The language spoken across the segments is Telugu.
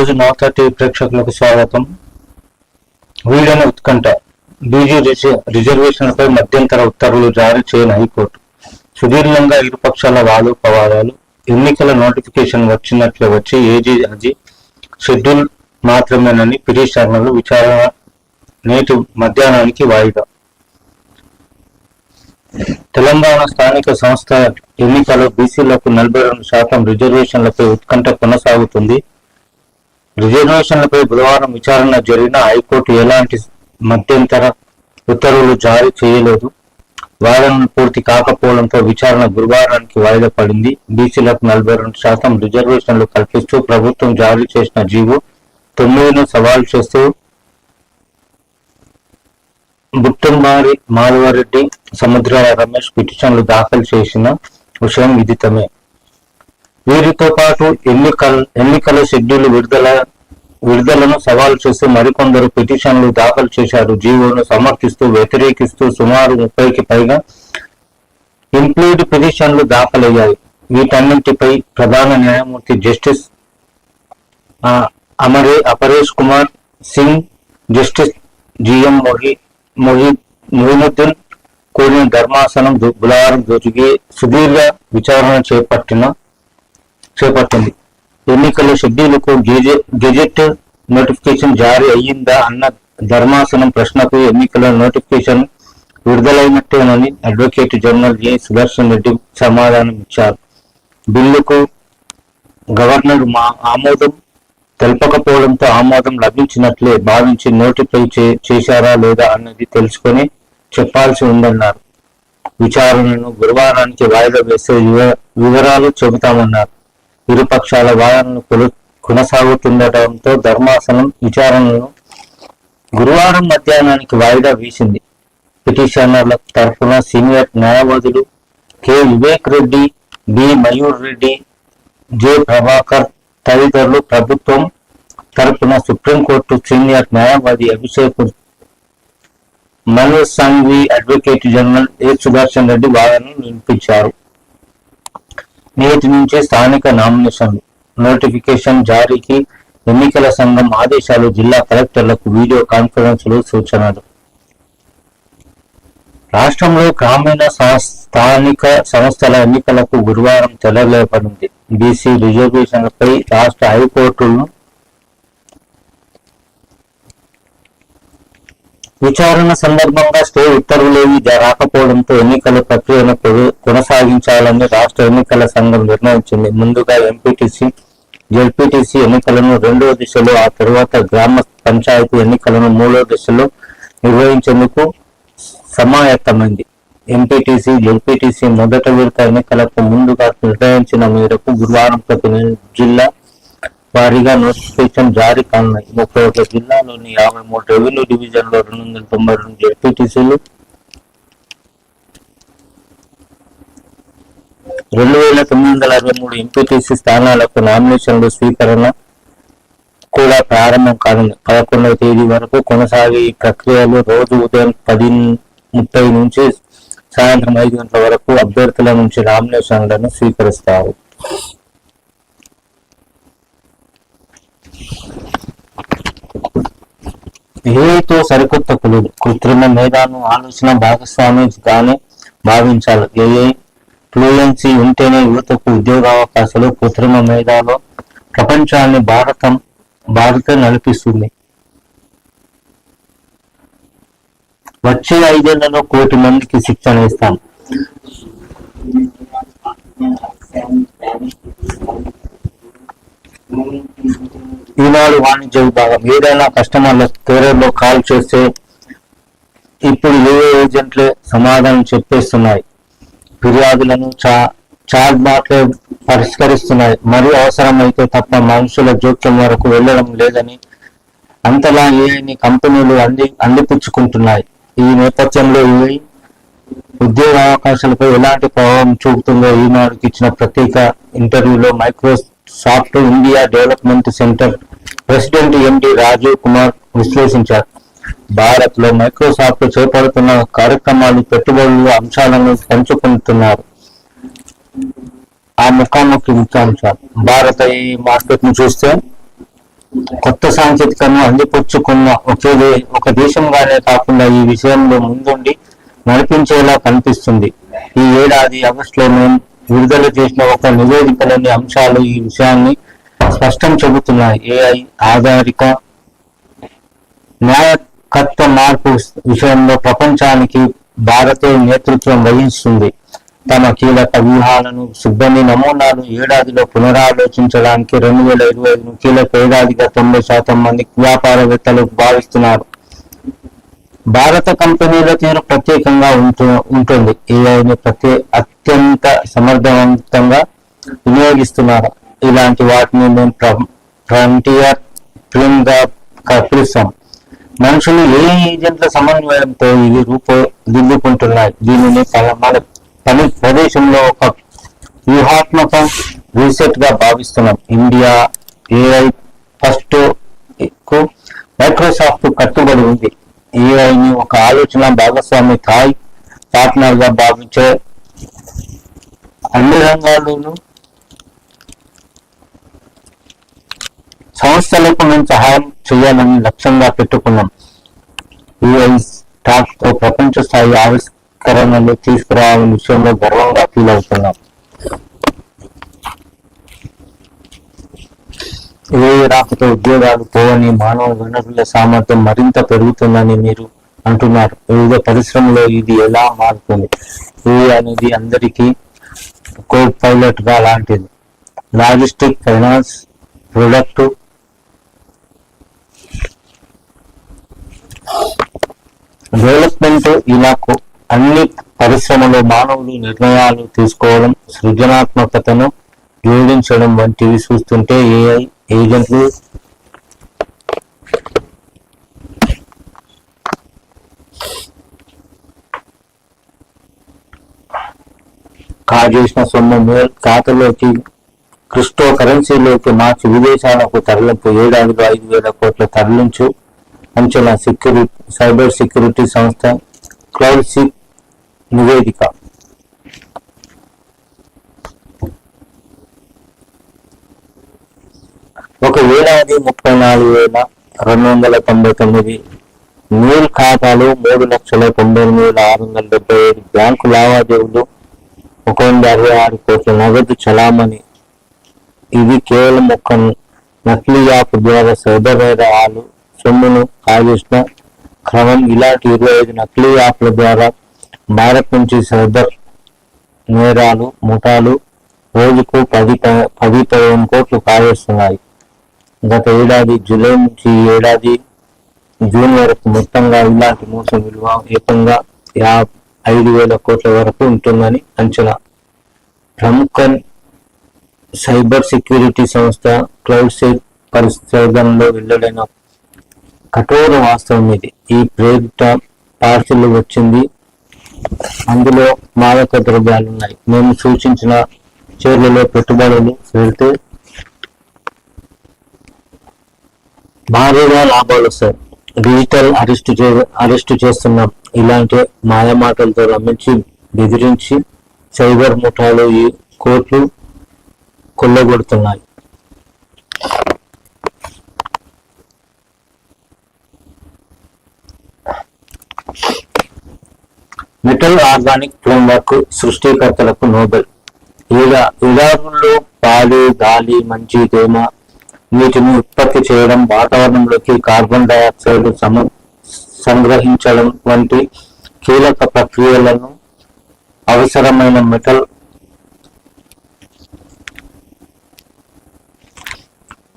ఈరోజు నార్త్ టీవీ ప్రేక్షకులకు స్వాగతం. వీడియోని ఉత్కంఠ. బీజీ రిజర్వేషన్లపై మధ్యంతర ఉత్తర్వులు జారీ చేయని హైకోర్టు. సుదీర్ఘంగా ఇరుపక్షాల వాదోపవాదాలు ఎన్నికల నోటిఫికేషన్ వచ్చినట్లు వచ్చి ఏజీ అజీ షెడ్యూల్ మాత్రమేనని పిటిషనర్లు విచారణ నేటి మధ్యాహ్నానికి వాయిదా. తెలంగాణ స్థానిక సంస్థ ఎన్నికల్లో బీసీలకు నలభై రెండు శాతం రిజర్వేషన్లపై ఉత్కంఠ కొనసాగుతుంది. రిజర్వేషన్లపై బుధవారం విచారణ జరిగిన హైకోర్టు ఎలాంటి మధ్యంతర ఉత్తర్వులు జారీ చేయలేదు. వాదనలు పూర్తి కాకపోవడంతో విచారణ గురువారానికి వాయిదా పడింది. బీసీలకు నలభై రెండు శాతం రిజర్వేషన్లు కల్పిస్తూ ప్రభుత్వం జారీ చేసిన జీవో తొమ్మిదిను సవాల్ చేస్తూ బుట్టంబారి మాధవరెడ్డి సముద్రాల రమేష్ పిటిషన్లు దాఖలు చేసిన విషయం విదితమే వీరితో పాటు ఎన్నికల ఎన్నికల షెడ్యూల్ విడుదల విడుదలను సవాల్ చేస్తూ మరికొందరు పిటిషన్లు దాఖలు చేశారు. జీవోను సమర్థిస్తూ వ్యతిరేకిస్తూ సుమారు ముప్పైకి పైగా ఇంప్లీడ్ పిటిషన్లు దాఖలయ్యాయి. వీటన్నింటిపై ప్రధాన న్యాయమూర్తి జస్టిస్ ఆ, అమరే Aparesh Kumar Singh justice G M మొహి Mohinuddin కూడిన ధర్మాసనం దు- బుధవారం సుదీర్ఘ విచారణ చేపట్టిన చేపట్టింది. ఎన్నికల షెడ్యూల్కు గెజెట్ నోటిఫికేషన్ జారీ అయ్యిందా అన్న ధర్మాసనం ప్రశ్నకు ఎన్నికల notification విడుదలైనట్టేనని advocate general J. Sudarshan Reddy సమాధానం ఇచ్చారు. బిల్లుకు గవర్నర్ మా ఆమోదం తెలపకపోవడంతో ఆమోదం లభించినట్లే భావించి నోటిఫై చే- చేశారా లేదా అన్నది తెలుసుకొని చెప్పాల్సి ఉందన్నారు. విచారణను గురువారానికి వాయిదా వేసే వివరాలు చెబుతామన్నారు. ఇరుపక్షాల వాదనలు కొలు- కొనసాగుతుండటంతో ధర్మాసనం విచారణను గురువారం మధ్యాహ్నానికి వాయిదా వేసింది. పిటిషనర్ల తరఫున సీనియర్ న్యాయవాదులు K. Vivek Reddy B. Mayur Reddy J. Prabhakar తదితరులు ప్రభుత్వం తరపున సుప్రీంకోర్టు సీనియర్ న్యాయవాది Abhishek Manu Singhvi advocate general A. Sudarshan Reddy వాదనలు వినిపించారు నేటి నుంచే స్థానిక నామినేషన్లు నోటిఫికేషన్ జారీకి ఎన్నికల సంఘం ఆదేశాలు జిల్లా కలెక్టర్లకు వీడియో కాన్ఫరెన్స్లు సూచనలు. రాష్ట్రంలో గ్రామీణ స్థానిక సంస్థల ఎన్నికలకు గురువారం తెరలేపనుంది. బీసీ రిజర్వేషన్లపై రాష్ట్ర హైకోర్టును విచారణ సందర్భంగా స్టే ఉత్తర్వులేవి రాకపోవడంతో ఎన్నికల ప్రక్రియను కొనసాగించాలని రాష్ట్ర ఎన్నికల సంఘం నిర్ణయించింది. ముందుగా ఎంపీటీసీ జెడ్పీటీసీ ఎన్నికలను రెండవ దశలో ఆ తర్వాత గ్రామ పంచాయతీ ఎన్నికలను మూడో దశలో నిర్వహించేందుకు సమాయత్తమైంది. ఎంపీటీసీ జెడ్పీటీసీ మొదట విడత ఎన్నికలకు ముందుగా నిర్ణయించిన మేరకు గురువారం ప్రతి జిల్లా వారీగా నోటిఫికేషన్ జారీ కానున్నాయి ముప్పై ఒక జిల్లాలోని యాభై మూడు రెవెన్యూ డివిజన్లో రెండు వందల తొంభై రెండు జెడ్పీటీసీలు రెండు వేల తొమ్మిది వందల అరవై మూడు ఎంపీటీసీ స్థానాలకు నామినేషన్లు స్వీకరణ కూడా ప్రారంభం కానుంది. పదకొండవ తేదీ వరకు కొనసాగే ఈ ప్రక్రియలు రోజు ఉదయం పది ముప్పై నుంచి సాయంత్రం ఐదు గంటల వరకు అభ్యర్థుల నుంచి నామినేషన్లను స్వీకరిస్తారు ఏతో సరికొత్త కులుడు. కృత్రిమ మేధాను ఆలోచన భాగస్వామిగానే భావించాలి. ఏఏ ఫ్లూయెన్సీ ఉంటేనే యువతకు ఉద్యోగ అవకాశాలు కృత్రిమ మేధాలో ప్రపంచాన్ని భారతం భారత నడిపిస్తుంది. వచ్చే ఐదేళ్ళలో కోటి మందికి శిక్షణ ఇస్తాం ఈనాడు వాణిజ్య విభాగం ఏదైనా కస్టమర్ల కేరళలో కాల్ చేస్తే ఇప్పుడు ఏ ఏజెంట్లే సమాధానం చెప్పేస్తున్నాయి. ఫిర్యాదులను చా చాట్ బాట్లే పరిష్కరిస్తున్నాయి. మరియు అవసరమైతే తప్ప మనుషుల జోక్యం వరకు వెళ్ళడం లేదని అంతలా ఏఐని కంపెనీలు అంది అందిపుచ్చుకుంటున్నాయి. ఈ నేపథ్యంలో ఏఐ ఉద్యోగ అవకాశాలపై ఎలాంటి ప్రభావం చూపుతుందో ఈనాడుకి ఇచ్చిన ప్రత్యేక ఇంటర్వ్యూలో soft India development centre president MD Rajiv Kumar విశ్లేషించారు. భారత్లో మైక్రోసాఫ్ట్ చేపడుతున్న కార్యక్రమాలు పెట్టుబడులు అంశాలను పంచుకుంటున్నారు. ఆ ముఖాముఖి ముఖ్యాంశాలు. భారత ఈ మార్కెట్ను చూస్తే కొత్త సాంకేతికను అందిపుచ్చుకున్న ఒకే ఒక దేశంగానే కాకుండా ఈ విషయంలో ముందుండి నడిపించేలా కనిపిస్తుంది. ఈ ఏడాది ఆగస్టులో మేము విడుదల చేసిన ఒక నివేదికలోని అంశాలు ఈ విషయాన్ని స్పష్టం చెబుతున్నాయి. ఏఐ ఆధారిత న్యాయకత్వ మార్పు విషయంలో ప్రపంచానికి భారతే నేతృత్వం వహిస్తుంది. తమ కీలక వ్యూహాలను సిబ్బంది నమూనాలు ఏడాదిలో పునరాలోచించడానికి రెండు వేల ఇరవై ఐదును కీలక ఏడాదిగా తొంభై శాతం మంది వ్యాపారవేత్తలు భావిస్తున్నారు. భారత కంపెనీల తీరు ప్రత్యేకంగా ఉంటు ఉంటుంది. ఏఐని ప్రత్యే అత్యంత సమర్థవంతంగా వినియోగిస్తున్నారు. ఇలాంటి వాటిని మేము ఫ్రంటియర్ ఫిల్మ్గా పిలుస్తాం మనుషులు ఏ ఏజెంట్ల సమన్వయంతో ఇవి రూపుదిద్దుకుంటున్నాయి దీనిని మన పని ప్రదేశంలో ఒక వ్యూహాత్మక రీసెట్గా భావిస్తున్నాం. ఇండియా ఏఐ ఫస్ట్కు మైక్రోసాఫ్ట్ కట్టుబడి ఉంది. ఏఐని ఒక ఆలోచన భాగస్వామి థాయ్ పార్ట్నర్గా భావించే అన్ని రంగాల్లోనూ సంస్థలకు మేము సహాయం చేయాలని లక్ష్యంగా పెట్టుకున్నాం. ఏఐ స్టాక్తో ప్రపంచ స్థాయి ఆవిష్కరణలు తీసుకురావాలని విషయంలో గర్వంగా ఫీల్ అవుతున్నాం. ఏ రాకతో ఉద్యోగాలు పోవని మానవ వనరుల సామర్థ్యం మరింత పెరుగుతుందని మీరు అంటున్నారు. వివిధ పరిశ్రమలో ఇది ఎలా మారుతుంది? ఏ అనేది అందరికీ కో పైలట్గా లాంటిది. లాజిస్టిక్ ఫైనాన్స్ ప్రొడక్ట్ డెవలప్మెంట్ ఇలా అన్ని పరిశ్రమలో మానవులు నిర్ణయాలు తీసుకోవడం సృజనాత్మకతను జోడించడం వంటివి చూస్తుంటే ఏఐ ఏజెంట్లు? కాజేసిన సొమ్ము ఖాతాలోకి క్రిప్టో కరెన్సీలోకి మార్చి విదేశాలకు తరలింపు ఏడాదిలో ఐదు వేల కోట్ల తరలించు అంచనా సెక్యూరిటీ సైబర్ సెక్యూరిటీ సంస్థ క్లౌడ్ సిప్ నివేదిక. ఏడాది ముప్పై నాలుగు వేల రెండు వందల తొంభై తొమ్మిది మెయిల్ ఖాతాలు మూడు లక్షల తొంభై ఎనిమిది వేల ఆరు వందల డెబ్బై ఏడు బ్యాంకు లావాదేవీలు ఒక వంద అరవై ఆరు కోట్ల నగదు చలామణి. ఇది కేవలం ఒక నకిలీ యాప్ ద్వారా సైబరేరాలు సొమ్మును కాజేసిన క్రమం. ఇలాంటి ఇరవై ఐదు నకిలీ యాప్ల ద్వారా భారత్ నుంచి సైబర్ నేరాలు ముఠాలు రోజుకు పది పది పదిహేను కోట్లు కాజేస్తున్నాయి గత ఏడాది జూలై నుంచి ఏడాది జూన్ వరకు మొత్తంగా ఇలాంటి మోసం విలువ ఏకంగా యాభై ఐదు వేల కోట్ల వరకు ఉంటుందని అంచనా. ప్రముఖ సైబర్ సెక్యూరిటీ సంస్థ క్లౌడ్ సేఫ్ పరిశోధనలో వెల్లడైన కఠోర వాస్తవం ఇది. ఈ ప్రేరిత పార్సిల్ వచ్చింది. అందులో మాదక ద్రవ్యాలు ఉన్నాయి మేము సూచించిన చర్యలో పెట్టుబడులు పెడితే భారీగా లాభాలు వస్తాయి. డిజిటల్ అరెస్ట్ చే అరెస్ట్ చేస్తున్నాం ఇలాంటి మాయమాటలతో నమ్మించి బెదిరించి సైబర్ ముఠాలు ఈ కోట్లు కొల్లగొడుతున్నాయి. మెటల్ ఆర్గానిక్ ఫ్రేమ్వర్క్ సృష్టికర్తలకు నోబెల్. ఇలా ఎడారుల్లో పాలు గాలి మంచి తేమ నీటిని ఉత్పత్తి చేయడం వాతావరణంలోకి కార్బన్ డైఆక్సైడ్ సమ సంగ్రహించడం వంటి కీలక ప్రక్రియలను అవసరమైన మెటల్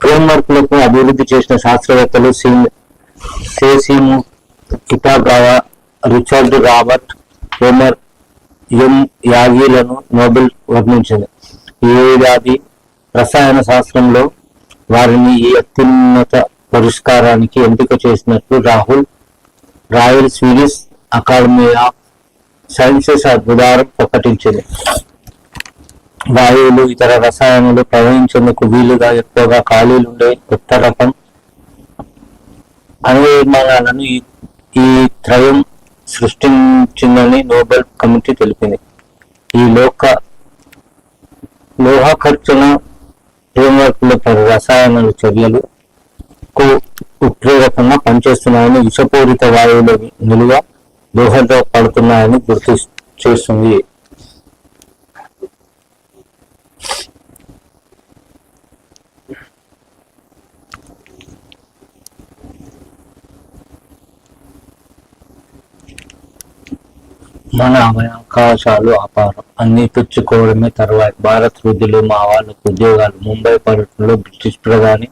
ఫ్రేమ్వర్క్లకు అభివృద్ధి చేసిన శాస్త్రవేత్తలు సీన్ సేసిము Kitagawa Richard Robert Homer M యాగీలను Nobel వర్ణించింది. ఈ ఏడాది రసాయన శాస్త్రంలో వారిని ఈ అత్యున్నత పురస్కారానికి ఎంపిక చేసినట్లు Rahul Royal Swedish Academy of Sciences బుధవారం ప్రకటించింది. వాయువులు ఇతర రసాయనాలు ప్రవహించేందుకు వీలుగా ఎక్కువగా ఖాళీలుండే కొత్త రకం అనునిర్మాణాలను ఈ ఈ త్రయం సృష్టించిందని నోబెల్ కమిటీ తెలిపింది. ఈ లోక లోహ ఖర్చున ఫ్రేమ్వర్క్ల రసాయనాల చర్యలు కు ఉత్ప్రేరకంగా పనిచేస్తున్నాయని విషపూరిత వాయువుల నిలువ దోహదపడుతున్నాయని గుర్తు చేస్తుంది. మన అవకాశాలు అపారం. అన్ని పుచ్చుకోవడమే తర్వాత భారత్ వృద్ధులు మా వాళ్ళకు ఉద్యోగాలు. ముంబై పర్యటనలో బ్రిటిష్ ప్రధాని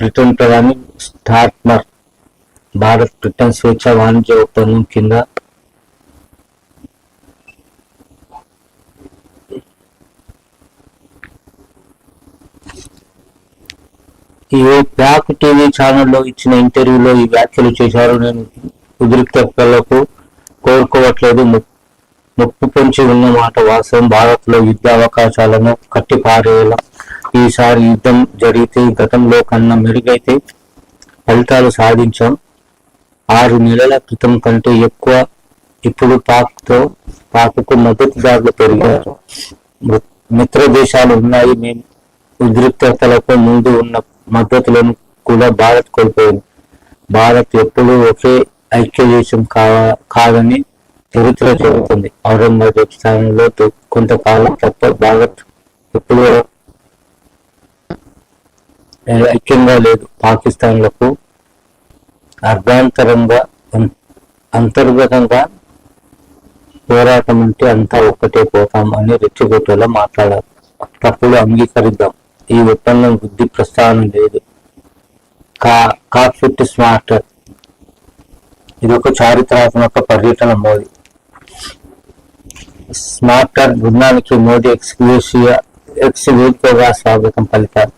బ్రిటన్ ప్రధాని స్టార్మర్. భారత్ బ్రిటన్ స్వేచ్ఛ వాణిజ్య ఒప్పందం కింద ఈ బ్యాక్ టీవీ ఛానల్లో ఇచ్చిన ఇంటర్వ్యూలో ఈ వ్యాఖ్యలు చేశారు. నేను ఉద్రిక్తలకు కోరుకోవట్లేదు. ముప్పు పొంచి ఉన్న మాట వాస్తవం. భారత్లో యుద్ధ అవకాశాలను కట్టిపారేలా ఈసారి యుద్ధం జరిగితే గతంలో కన్నా మెరుగైతే ఫలితాలు సాధించాం. ఆరు నెలల క్రితం కంటే ఎక్కువ ఇప్పుడు పాక్తో పాక్కు మద్దతుదారులు పెరిగారు మిత్ర దేశాలు ఉన్నాయి. మేము ఉద్రిక్తతలకు ముందు ఉన్న మద్దతులను కూడా భారత్ కోల్పోయింది. భారత్ ఎప్పుడూ ఒకే ఐక్య దేశం కాదని చరిత్ర చెబుతుంది. ఔరంగజేబ్ స్థానంలో కొంతకాలం తప్ప భారత్ ఎప్పుడు ఐక్యంగా లేదు. పాకిస్తాన్లకు అర్ధాంతరంగా అంతర్గతంగా పోరాటం అంటే అంతా ఒక్కటే పోతాం అని రెచ్చగొట్టేలా మాట్లాడారు. తప్పుడు అంగీకరిద్దాం. ఈ ఒప్పందం బుద్ధి ప్రస్థానం లేదు. కా కాఫిట్ స్మార్టర్ ఇది ఒక చారిత్రాత్మక పర్యటన మోదీ స్మార్టర్ బృందానికి మోదీ ఎక్స్క్లూసివ్ ఎక్స్క్లూసివ్గా స్వాగతం పలికారు.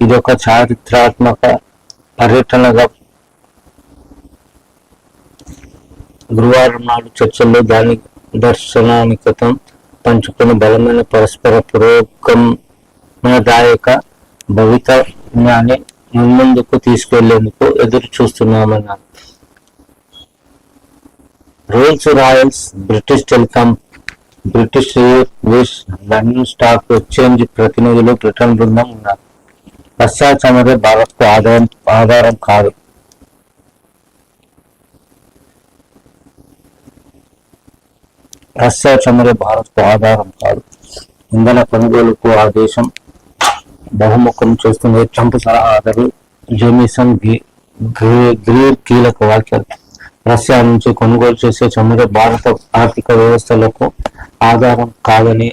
ఇది ఒక చారిత్రాత్మక పర్యటనగా గురువారం నాడు చర్చల్లో దాని దర్శనానికతం పంచుకుని బలమైన పరస్పర పురోగమనదాయక భవితవ్యాన్ని ముందుకు తీసుకెళ్ళేందుకు ఎదురు చూస్తున్నామన్నారు Rolls Royce British Telecom British Airways London Stock Exchange ప్రతినిధులు బ్రిటన్ బృందం ఉన్నారు. రష్యా చమరే భారత్కు ఆధారం ఆధారం కాదు. రష్యా చమరే భారత్కు ఆధారం కాదు. ఇంధన కొనుగోలుకు ఆ దేశం బహుముఖం చేస్తుంది ట్రంప్ సలహాదారు జెమిసన్ గ్రీ కీలక వ్యాఖ్యలు. రష్యా నుంచి కొనుగోలు చేసే చమురు భారత ఆర్థిక వ్యవస్థలకు ఆధారం కాదని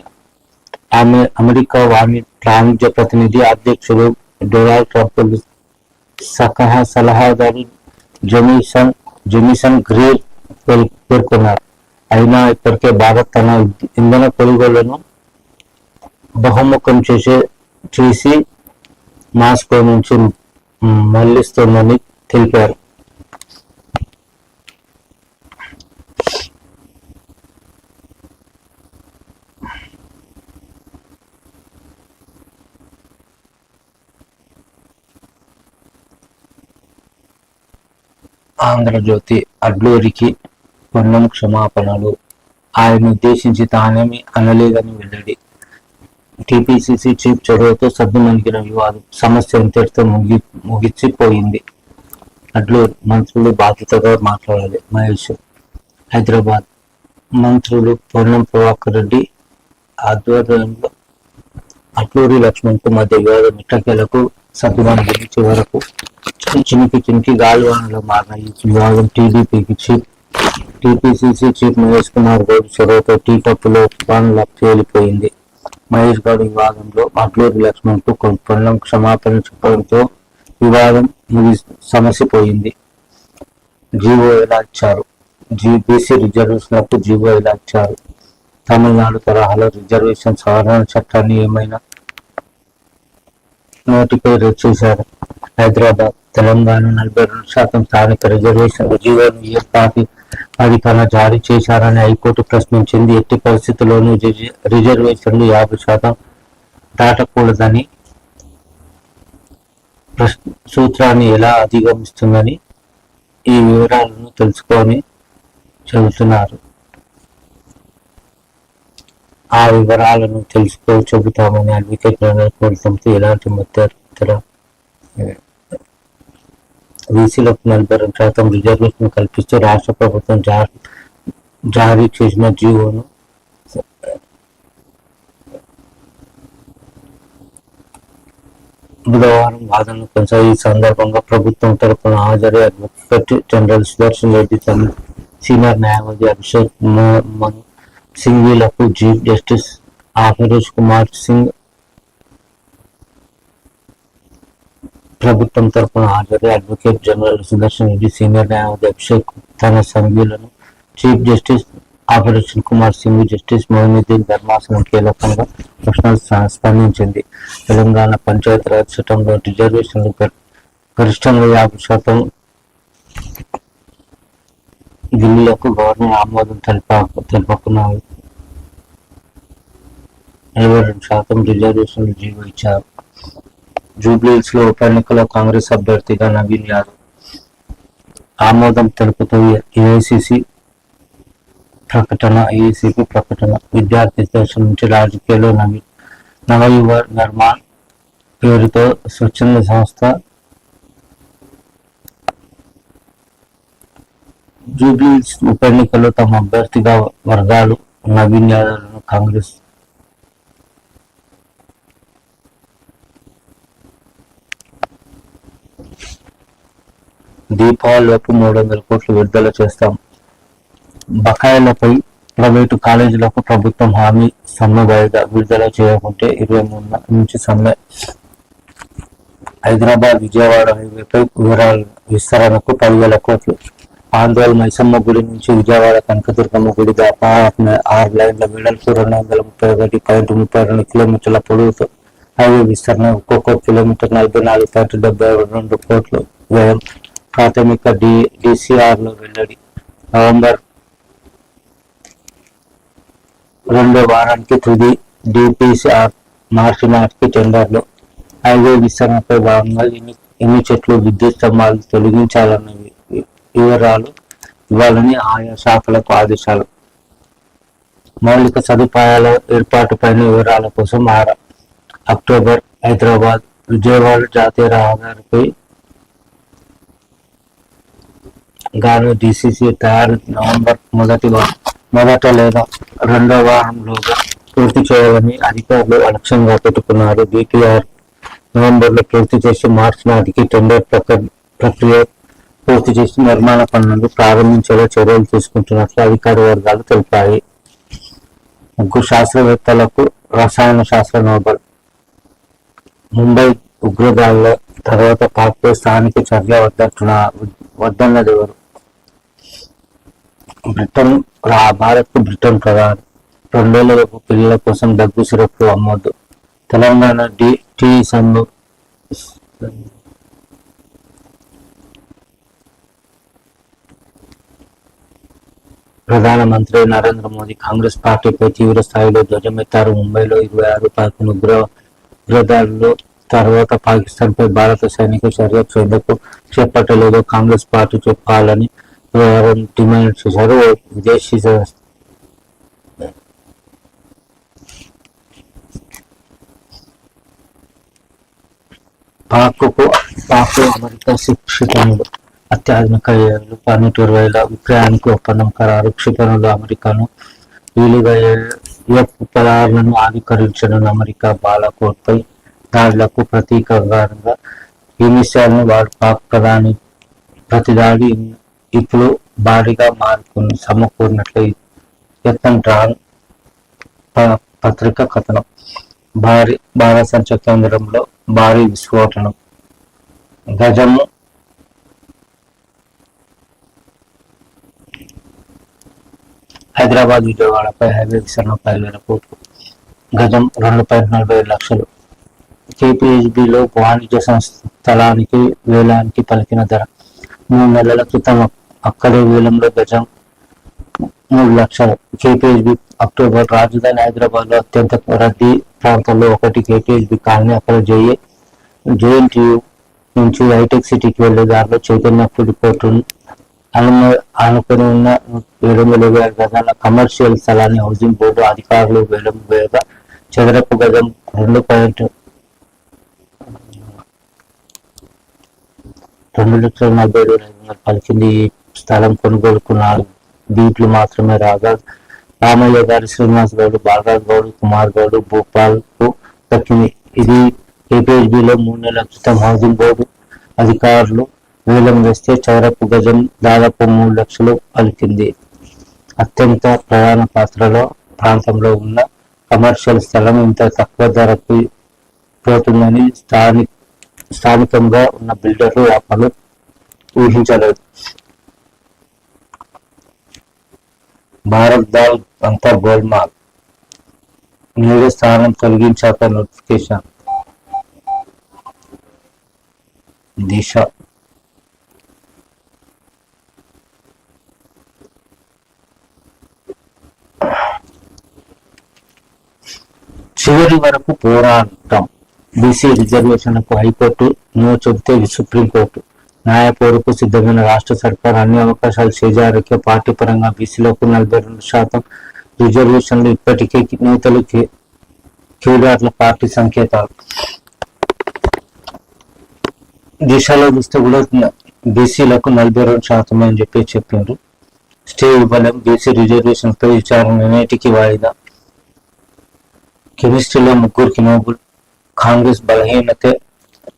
ఆమె అమెరికా వాణిజ్య ప్రతినిధి అధ్యక్షుడు డొనాల్డ్ ట్రంప్ సహా సలహాదారు జమిసన్ జమిసన్ గ్రీర్ పేర్కొన్నారు. అయినా ఇప్పటికే భారత్ తన ఇంధన కొనుగోళ్ళను బహుముఖం చేసే చేసి మాస్కో నుంచి మళ్ళిస్తోందని తెలిపారు. ఆంధ్రజ్యోతి అడ్లూరికి పొన్నం క్షమాపణలు. ఆయన ఉద్దేశించి తానేమి అనలేదని వెల్లడి. టీపీసీసీ చీఫ్ చొరవతో సర్దుమణిగిన వివాదం సమస్య ఇంతటితో ముగి ముగిచ్చిపోయింది అడ్లూరు మంత్రులు బాధ్యతగా మాట్లాడాలి. మహేష్ హైదరాబాద్ మంత్రులు పొన్నం ప్రభాకర్ రెడ్డి ఆధ్వర్యంలో అట్లూరి లక్ష్మణ్కు మధ్య వివాదం ఇట్టకేలకు సర్దుమణిగింది వరకు చినికి చినికి గాలివానలో మారిన ఈ వివాదం టీడీపీకి chief TPCC chief Mahesh Kumar Goud చొరవతో టీ కప్పులో తుఫానులా తేలిపోయింది మహేష్ గౌడ్ వివాదంలో మట్లూరి లక్ష్మణ్కు పొన్నం క్షమాపణ చెప్పడంతో వివాదం ముగి సమసిపోయింది. జీవో ఎలా ఇచ్చారు? జీ బీసీ రిజర్వేషన్లకు జీవో ఎలా ఇచ్చారు? తమిళనాడు తరహాలో రిజర్వేషన్ సవరణ చట్టాన్ని ఏమైనా నోటిపై చేశారు హైదరాబాద్ తెలంగాణ నలభై రెండు శాతం స్థానిక రిజర్వేషన్ జీవోను పార్టీ అధికారులు జారీ చేశారని హైకోర్టు ప్రశ్నించింది. ఎట్టి పరిస్థితుల్లోనూ రిజర్వేషన్లు యాభై శాతం దాటకూడదని సూత్రాన్ని ఎలా అధిగమిస్తుందని ఈ వివరాలను తెలుసుకొని చెబుతున్నారు. ఆ వివరాలను తెలుసుకో చెబుతామని అడ్వకేట్ కోరుతుంటే ఎలాంటి మధ్యంతర బీసీలకు నలభై రెండు శాతం రిజర్వేషన్ కల్పిస్తూ రాష్ట్ర ప్రభుత్వం జారీ చేసిన జీవోను బుధవారం వాదనలు కొనసాగి ఈ సందర్భంగా ప్రభుత్వం తరపున హాజరై advocate general Sudarshan Reddy senior న్యాయవాది అభిషేక్ మ- మను చీఫ్ జస్టిస్ ఆఫిరోజ్ కుమార్ సింగ్ ప్రభుత్వం తరపున హాజరై advocate general Sudarshan Reddy senior న్యాయవాది అభిషేక్ తన సభ్యులను చీఫ్ జస్టిస్ ఆపరేషన్ కుమార్ సింగ్ జస్టిస్ మొయినుద్దీన్ ధర్మాసనం కీలకంగా ప్రశ్నలు స్పందించింది. తెలంగాణ పంచాయతీరాజ్ చట్టంలో రిజర్వేషన్లు గరిష్టంగా యాభై శాతం బిల్లులకు గవర్నర్ ఆమోదం తెలిప తెలుపుకున్నారు ఇరవై రెండు శాతం రిజర్వేషన్లు జీవో ఇచ్చారు. జూబ్లీహిల్స్లో ఉప ఎన్నికలో కాంగ్రెస్ అభ్యర్థిగా నవీన్ యాదవ్. ఆమోదం తెలుపుతూ ఏఐసిసి ప్రకటన ఏఐసిపి ప్రకటన. విద్యార్థి దశ నుంచి రాజకీయాల్లో నవీన్ నవయువ నిర్మాణ్ పేరుతో స్వచ్ఛంద సంస్థ జూబ్లీహిల్స్ ఉప ఎన్నికల్లో తమ అభ్యర్థిగా వర్గాలు నవీన్ యాదవ్ను కాంగ్రెస్ దీపావళిలోపు మూడు వందల కోట్లు విడుదల చేస్తాం. బకాయిలపై ప్రైవేటు కాలేజీలకు ప్రభుత్వం హామీ సమ్మె వాయిదా విడుదల చేయకుంటే ఇరవై మూడు నుంచి సమ్మె. హైదరాబాద్ విజయవాడ హైవేపై వివరాల విస్తరణకు పదివేల కోట్లు. ఆందోళన మైసమ్మ గుడి నుంచి విజయవాడ కనకదుర్గమ్మ గుడి దాకా ఆరు- లైన్ల వెడల్పు రెండు వందల ముప్పై ఒకటి పాయింట్ ముప్పై రెండు కిలోమీటర్ల పొడవుతో హైవే విస్తరణ ఒక్కొక్క కిలోమీటర్ నలభై నాలుగు పాయింట్ డెబ్బై రెండు కోట్లు వ్యయం. ప్రాథమిక డి డిసిఆర్లో వెల్లడి. నవంబర్ రెండో వారానికి తుది డిపిసిఆర్ మార్చి నాటికి టెండర్లు. హైవే విస్తరణపై భాగంగా ఎన్ని ఎన్ని చెట్లు విద్యుత్ స్తంభాలు తొలగించాలన్నవి వివరాలు ఇవ్వాలని ఆయా శాఖలకు ఆదేశాలు. మౌలిక సదుపాయాల ఏర్పాటుపైన వివరాల కోసం ఆరా. అక్టోబర్ హైదరాబాద్ విజయవాడ జాతీయ రహదారిపై గాను డిసిసి తయారు నవంబర్ మొదటి వారం మొదట లేదా రెండో వారంలోగా పూర్తి చేయాలని అధికారులు లక్ష్యంగా పెట్టుకున్నారు. డిపిఆర్ నవంబర్లో పూర్తి చేసి మార్చి నాటికి టెండర్ ప్రక- ప్రక్రియ పూర్తి చేసి నిర్మాణ పనులను ప్రారంభించేలా చర్యలు తీసుకుంటున్నట్లు అధికార వర్గాలు తెలిపాయి. ముగ్గురు శాస్త్రవేత్తలకు రసాయన శాస్త్ర నోబెల్ ముంబై ఉగ్రదాడుల తర్వాత పాక్పై స్థానిక చర్య వద్దట్టున వద్దన్నదివరు? బ్రిటన్ భారత్ బ్రిటన్ ప్రధాని. రెండేళ్ళలోపు పిల్లల కోసం దగ్గు సిరప్లు అమ్మొద్దు. తెలంగాణ డి టీ సంఘం ప్రధానమంత్రి నరేంద్ర మోదీ కాంగ్రెస్ పార్టీపై తీవ్ర స్థాయిలో ధ్వజమెత్తారు. ముంబైలో ఇరవై ఆరు పదకొండు ఉగ్ర ఉగ్రదాడులు తర్వాత పాకిస్తాన్ పై భారత సైనిక చర్య ఎందుకు చేపట్టలేదో కాంగ్రెస్ పార్టీ చెప్పాలని డిమాండ్ చేశారు. విదేశీ పాక్కు పాక్ అమెరికా శిక్షితములు అత్యాధునిక ఏళ్ళు పన్నెండు వేల విక్రయానికి ఒప్పందం ఖరారు క్షిపణులు అమెరికాను వీలుగా ఎఫ్ పదాలను ఆవిష్కరించడం అమెరికా బాలకోట్పై దాడులకు ప్రతీకంగా ఈ విషయాలను వారు పాక్ ప్రధాని ప్రతి దాడి ఇప్పుడు భారీగా మారుకుని సమకూరినట్లు యత్నం డ్రాన్ ప- పత్రిక కథనం. భారీ బాలసంచ కేంద్రంలో భారీ విస్ఫోటనం. గజము హైదరాబాద్ విజయవాడపై హైవే విస్తరణ పదివేల కోట్లు. గజం రెండు పాయింట్ నలభై ఐదు లక్షలు. కేపీహెచ్బిలో వాణిజ్య సంస్థ స్థలానికి వేలానికి పలికిన ధర. మూడు నెలల క్రితం అక్కడే వేలంలో గజం మూడు లక్షలు. కేపీహెచ్బి అక్టోబర్ రాజధాని హైదరాబాద్లో అత్యంత రద్దీ ప్రాంతంలో ఒకటి. కేపీహెచ్బి కాలనీ అక్కడ జేఏ జేఎన్టీయు నుంచి హైటెక్ సిటీకి వెళ్ళే దారిలో చైతన్య ఫుడ్ కోర్టు అను ఆనుకొని ఉన్న ఏడు గజాల కమర్షియల్ స్థలాన్ని హౌసింగ్ బోర్డు అధికారులు వేలం వేగ చదరపు గజం రెండు పాయింట్ రెండు లక్షల నలభై ఏడు వేల పలికింది. ఈ స్థలం కొనుగోలుకు నాలుగు మాత్రమే రాగా రామయ్య గారి శ్రీనివాస్ గౌడ్ బాలరాజ్ గౌడ్ కుమార్ గౌడ్ భూపాల్కు దక్కింది. ఇది ఏపీహెచ్బిలో మూడు నెలల క్రితం హౌసింగ్ బోర్డు అధికారులు వేలం వేస్తే చౌరపు గజం దాదాపు మూడు లక్షలు పలికింది. అత్యంత ప్రధాన పాత్రలో ప్రాంతంలో ఉన్న కమర్షియల్ స్థలం ఇంత తక్కువ ధరకు పోతుందని స్థానిక స్థానికంగా ఉన్న బిల్డర్లు వ్యాపారులు ఊహించలేదు. భారత్ దాల్ అంతా గోల్మాల్. నేడు స్థానం తొలగించాక నోటిఫికేషన్. దిశ. చివరి వరకు పోరాటం. బీసీ రిజర్వేషన్కు హైకోర్టు నో చెబితే సుప్రీంకోర్టు. న్యాయ పోరుకు సిద్ధమైన రాష్ట్ర సర్కార్ అన్ని అవకాశాలు చేజారకే పార్టీ పరంగా బీసీలకు నలభై రెండు శాతం రిజర్వేషన్లు ఇప్పటికే నేతలు కేడార్ల పార్టీ సంకేతాలు. దిశలో చూస్తే కూడా బీసీలకు నలభై రెండు శాతం అని చెప్పి చెప్పిండ్రు స్టే ఇవ్వలేం బీసీ రిజర్వేషన్పై విచారణ నేటికి వాయిదా. కెమిస్ట్రీలో ముగ్గురికి నోబుల్ కాంగ్రెస్ బలహీనతే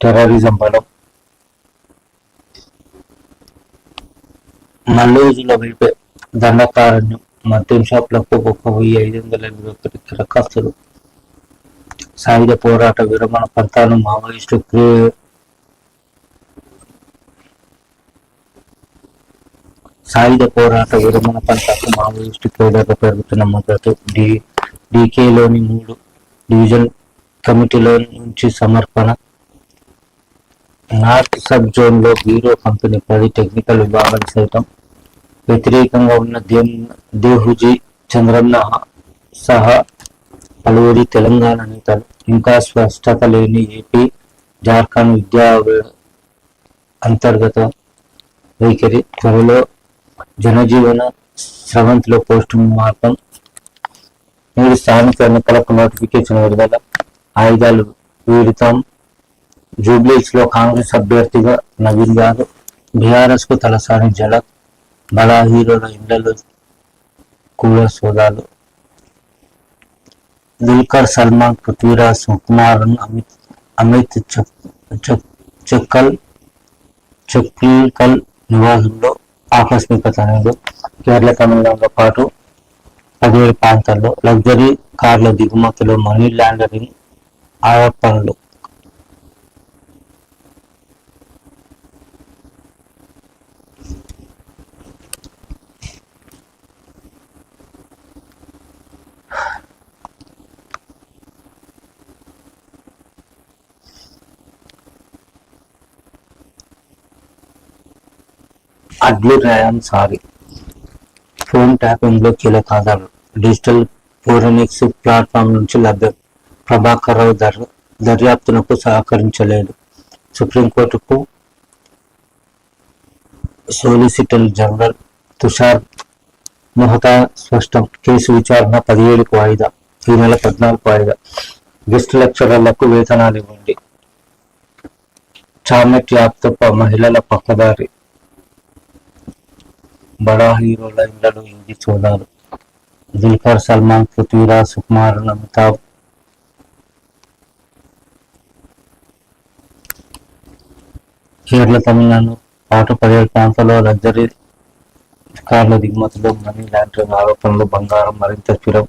టెర్రరిజం బలం. మల్లూజులో వైపే దండకారణ్యం మద్యం షాపులకు ఒక వెయ్యి ఐదు వందల ఎనభై ఒకటి దరఖాస్తులు సాయుధ పోరాట విరమణ పంతాను మావోయిస్టు సాయుధ పోరాట విరమణ పంటకు మావోయిస్టు కేడర్లు పెరుగుతున్న మద్దతు డి డీకేలోని మూడు డివిజన్ కమిటీలో నుంచి సమర్పణ. నార్త్ సబ్ జోన్లో బ్యూరో కంపెనీ పది టెక్నికల్ విభాగాలు సైతం వ్యతిరేకంగా ఉన్న దేవ్ దేహుజీ చంద్రన్న సహా పలువురి తెలంగాణ నేతలు ఇంకా స్పష్టత లేని ఏపీ జార్ఖండ్ విద్యా అంతర్గత వైఖరి త్వరలో జనజీవన స్రవంతిలో పోస్ట్ మార్పం. నేడు స్థానిక ఎన్నికలకు నోటిఫికేషన్ విడుదల. ఆయుధాలు వీడుతాం. జూబ్లీస్లో కాంగ్రెస్ అభ్యర్థిగా నవీన్ గారు బీఆర్ఎస్కు తలసాని జలక్ బలా హీరోల ఇండ్లలో కూడా సోదాలు. దుల్కర్ సల్మాన్ పృథ్వీరాజ్ సుకుమార్ అమిత్ అమిత్ చక్- చక్- నివాసంలో ఆకస్మికత అనేది కేరళ తమిళనాడుతో పాటు పదిహేడు ప్రాంతాల్లో లగ్జరీ కార్ల దిగుమతులు మనీ లాండరింగ్ ఆరోపణలు అడ్లు రాయన్ సారీ. ఫోన్ ట్యాపింగ్లో కీలక ఆధారం. డిజిటల్ ఫోరెనిక్స్ ప్లాట్ఫామ్ నుంచి లభ్యం ప్రభాకర్ రావు దర్ దర్యాప్తునకు సహకరించలేదు. సుప్రీంకోర్టుకు సోలిసిటర్ జనరల్ తుషార్ మొహతా స్పష్టం. కేసు విచారణ పదిహేడుకు వాయిదా. ఈ నెల పద్నాలుగు వాయిదా. గెస్ట్ లెక్చరర్లకు వేతనాలు ఇవ్వండి. చామెట్ యాప్తో మహిళల పక్కదారి. బడా హీరోల ఇళ్ళలో ఇంటి చూడాలి. దుల్కర్ సల్మాన్ పృథ్వీరాజ్ సుకుమార్ అమితాబ్ కేరళ తమిళనాడు పాటు పదిహేడు ప్రాంతాల్లో లగ్జరీ కార్ల దిగుమతులు మనీ లాండరింగ్ ఆరోపణలు బంగారం మరింత స్థిరం.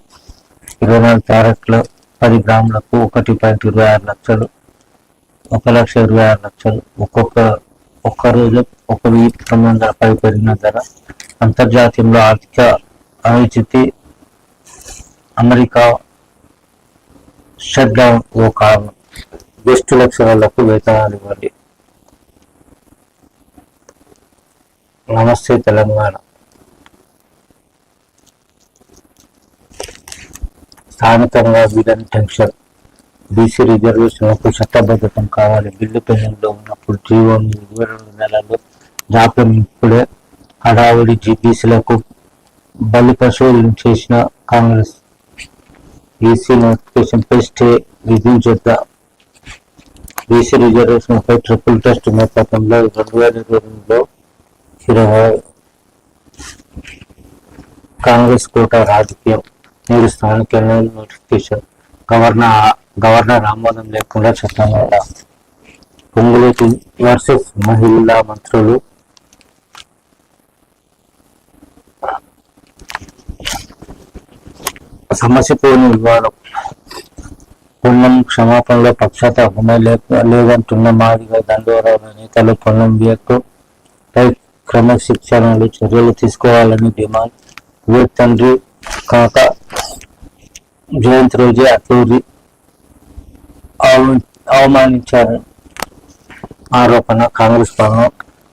ఇరవై నాలుగు క్యారెట్ల పది గ్రాములకు ఒకటి పాయింట్ ఇరవై ఆరు లక్షలు ఒక లక్ష ఇరవై ఆరు లక్షలు ఒక్కొక్క ఒక్క రోజు ఒక వెయ్యి తొమ్మిది వందల పై పెరిగిన ధర అంతర్జాతీయంలో ఆర్థిక అనిశ్చితి అమెరికా షట్ డౌన్ ఓ కారణం. బెస్ట్ లక్షణాలకు వేతనాలు ఇవ్వండి నమస్తే తెలంగాణ. స్థానికంగా వీలని టెన్షన్. బీసీ రిజర్వేషన్లకు చట్టబద్ధతం కావాలి. బిల్లు పెండింగ్లో ఉన్నప్పుడు జీవోను ఇరవై రెండు నెలల్లో జాప్యం ఇప్పుడే హడావుడి జీబీసీలకు బలి పశువులను చేసిన కాంగ్రెస్ ఈసీ నోటిఫికేషన్ పై స్టే రివ్యూ బీసీ రిజర్వేషన్ పై ట్రిపుల్ టెస్ట్ నేపథ్యంలో రెండు వేల ఇరవై రెండులో ఇరవై కాంగ్రెస్ కోట రాజకీయం నేడు స్థానిక నోటిఫికేషన్ గవర్నర్ గవర్నర్ ఆమోదం లేకుండా చట్టం వల్ల పొంగులేటి వర్సెస్ మహిళా మంత్రులు. సమస్యపోని వివాదం పొన్నం క్షమాపణలో పక్షాతాపమే లేదంటున్న మాదిగా దండోరాల నేతలు పొన్నం పై క్రమశిక్షణలు చర్యలు తీసుకోవాలని డిమాండ్. తండ్రి కాక జయంతి రోజే అటూరి అవ- అవమానించారు. ఆరోపణ కాంగ్రెస్ పాలన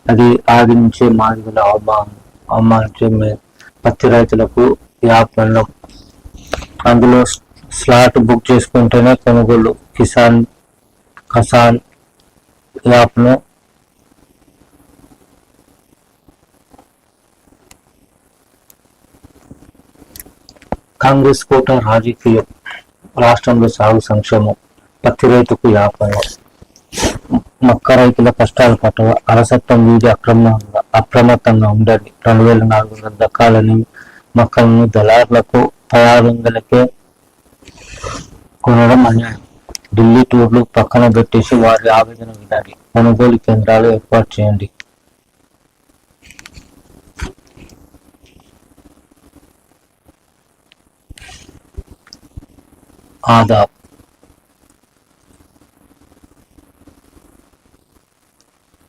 అది ఆది నుంచే మాదిగల అవమానం అవమానించే మే- పత్తి రైతులకు యాప్లను అందులో స్లాట్ బుక్ చేసుకుంటేనే కొనుగోలు కిసాన్ కసాన్ యాప్ను కాంగ్రెస్ కోట రాజకీయం రాష్ట్రంలో సాగు సంక్షేమం పత్తి రైతుకు వ్యాపారం మక్క రైతుల కష్టాలు పట్టవ అలసత్వం వీధి అక్రమంగా అప్రమత్తంగా ఉండాలి రెండు వేల నాలుగు వందల దక్కాలని మొక్కలను దళారులకు పదహారు వందలకే కొనడం అన్యాయం. ఢిల్లీ టూర్లు పక్కన పెట్టేసి వారి ఆవేదన వినాలి. కొనుగోలు కేంద్రాలు ఏర్పాటు చేయండి. ఆదాబ్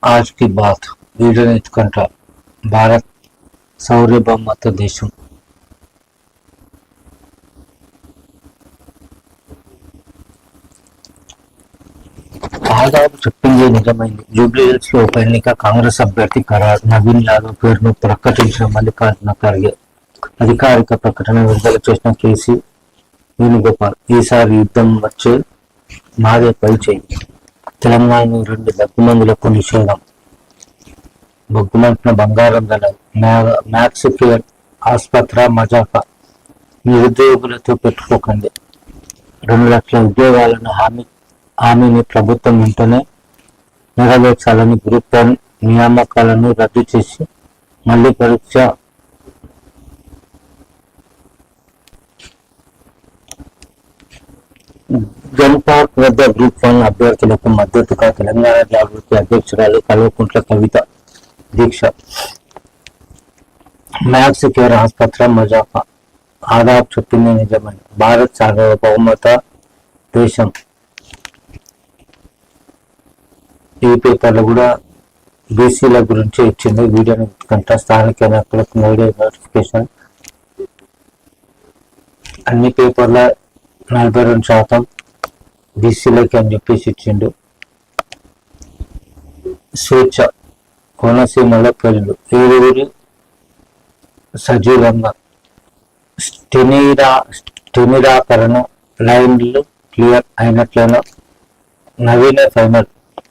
आज की बात వీడియోని ఎత్తుకుంటా భారత్ సౌర్య బొమ్మతో దేశం ఆదాబ్ చెప్పింది నిజమైంది జూబ్లీ హిల్స్ లో ఉప ఎన్నిక కాంగ్రెస్ అభ్యర్థి ఖరారు నవీన్ యాదవ్ పేరును ప్రకటించిన మల్లికార్జున ఖర్గే అధికారిక ప్రకటన విడుదల చేసిన కేసీ వేణుగోపాల్ ఈసారి యుద్ధం వచ్చే మాదే పై చేయి తెలంగాణ రెండు దగ్గుమందులకు నిషేధం బొగ్గుమంటున్న బంగారం ధర మ్యాక్స్ ఫియర్ ఆస్పత్ర మజాకా నిరుద్యోగులతో పెట్టుకోకండి. రెండు లక్షల ఉద్యోగాలను హామీ హామీని ప్రభుత్వం వెంటనే నెరవేర్చాలని గ్రూప్ వన్ నియామకాలను రద్దు చేసి మళ్ళీ పరీక్ష జన్పార్క్ వద్ద గ్రూప్ వన్ అభ్యర్థులకు మద్దతుగా తెలంగాణ జాగృతి అధ్యక్షురాలు కల్వకుంట్ల కవిత దీక్ష మ్యాక్స్ కేర్ ఆసుపత్రి మజాఫా ఆదాబ్ చెప్పింది నిజమని భారత్ సార్వభౌమత దేశం ఈ పేపర్లు కూడా బీసీల గురించి ఇచ్చింది వీడియోని కంట స్థానిక ఎన్నికలకు మీడియా నోటిఫికేషన్ అన్ని పేపర్ల నలభై రెండు శాతం బీసీలకి అని చెప్పేసి ఇచ్చిండు. స్వేచ్ఛ కోనసీమలో పెళ్ళు ఏడుగురు సజీవంగా స్టెనిరా స్టెనిరాకరణ లైన్లు క్లియర్ అయినట్లయినా నవీన ఫైనల్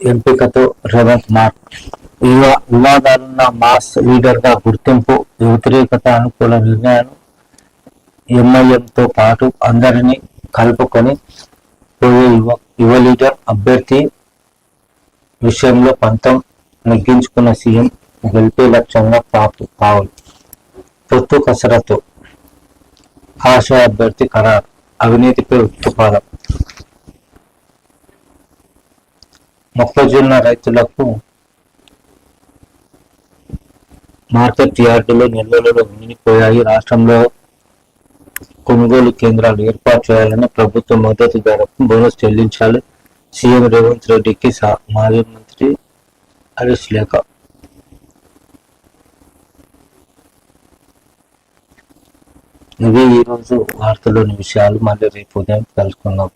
ఎంపికతో రేవంత్ మార్క్ వివా వివాదాలున్న మాస్ లీడర్గా గుర్తింపు వ్యతిరేకత అనుకూల నిర్ణయాలు ఎంఐఎంతో పాటు అందరినీ కలుపుకొని పోయే యువ యువ లీడర్ అభ్యర్థి విషయంలో పంతం నెగ్గించుకున్న సీఎం గెలిపే లక్ష్యంగా పాపు పావులు. పొత్తు కసరత్తు. ఆశ అభ్యర్థి ఖరారు. అవినీతిపై ఉత్తుపాదం. మొక్కజొన్న రైతులకు మార్కెట్ యార్డులో నిల్వలలో మునిగిపోయాయి రాష్ట్రంలో కొనుగోలు కేంద్రాలు ఏర్పాటు చేయాలని ప్రభుత్వ మద్దతు ధరకు బోనస్ చెల్లించాలి. సీఎం రేవంత్ రెడ్డికి మాజీ మంత్రి హరీష్ లేఖ. ఇవి ఈరోజు వార్తలోని విషయాలు. మళ్ళీ రేపు ఉదయం కలుసుకుందాం.